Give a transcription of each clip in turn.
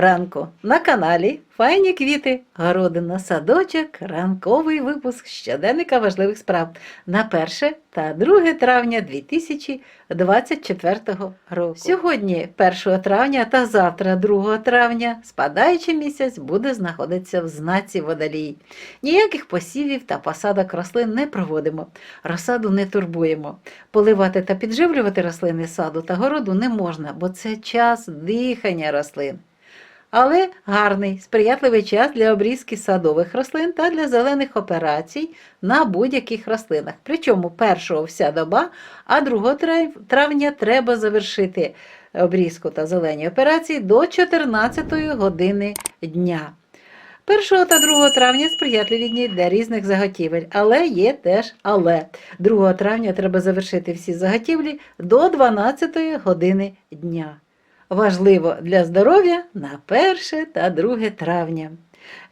ранку на каналі Файні квіти, городина, садочок, ранковий випуск щоденника важливих справ на 1 та 2 травня 2024 року. Сьогодні, 1 травня та завтра, 2 травня, спадаючий місяць буде знаходитися в знаці водолій. Ніяких посівів та посадок рослин не проводимо, розсаду не турбуємо. Поливати та підживлювати рослини саду та городу не можна, бо це час дихання рослин. Але гарний, сприятливий час для обрізки садових рослин та для зелених операцій на будь-яких рослинах. Причому першого вся доба, а 2 травня треба завершити обрізку та зелені операції до 14 години дня. 1 та 2 травня сприятливі дні для різних заготівель, але є теж але. 2 травня треба завершити всі заготівлі до 12 години дня. Важливо для здоров'я на 1 та 2 травня.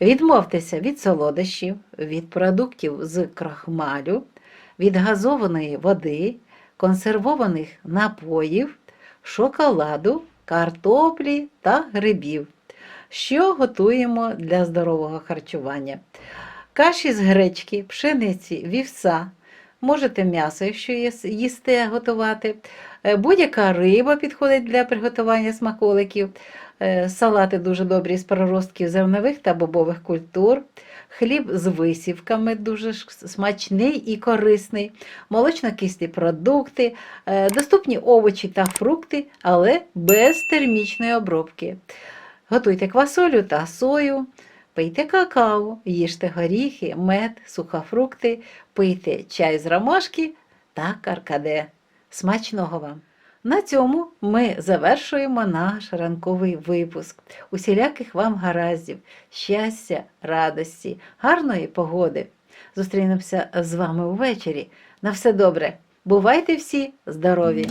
Відмовтеся від солодощів, від продуктів з крахмалю, від газованої води, консервованих напоїв, шоколаду, картоплі та грибів. Що готуємо для здорового харчування? Каші з гречки, пшениці, вівса. Можете м'ясо, якщо їс- їсте, готувати. Е, Будь-яка риба підходить для приготування смаколиків. Е, Салати дуже добрі з проростків зернових та бобових культур. Хліб з висівками дуже смачний і корисний. Молочно-кислі продукти, е, доступні овочі та фрукти, але без термічної обробки. Готуйте квасолю та сою, пийте какао, їжте горіхи, мед, сухофрукти, пийте чай з ромашки та каркаде. Смачного вам! На цьому ми завершуємо наш ранковий випуск. Усіляких вам гараздів, щастя, радості, гарної погоди. Зустрінемося з вами увечері. На все добре. Бувайте всі здорові!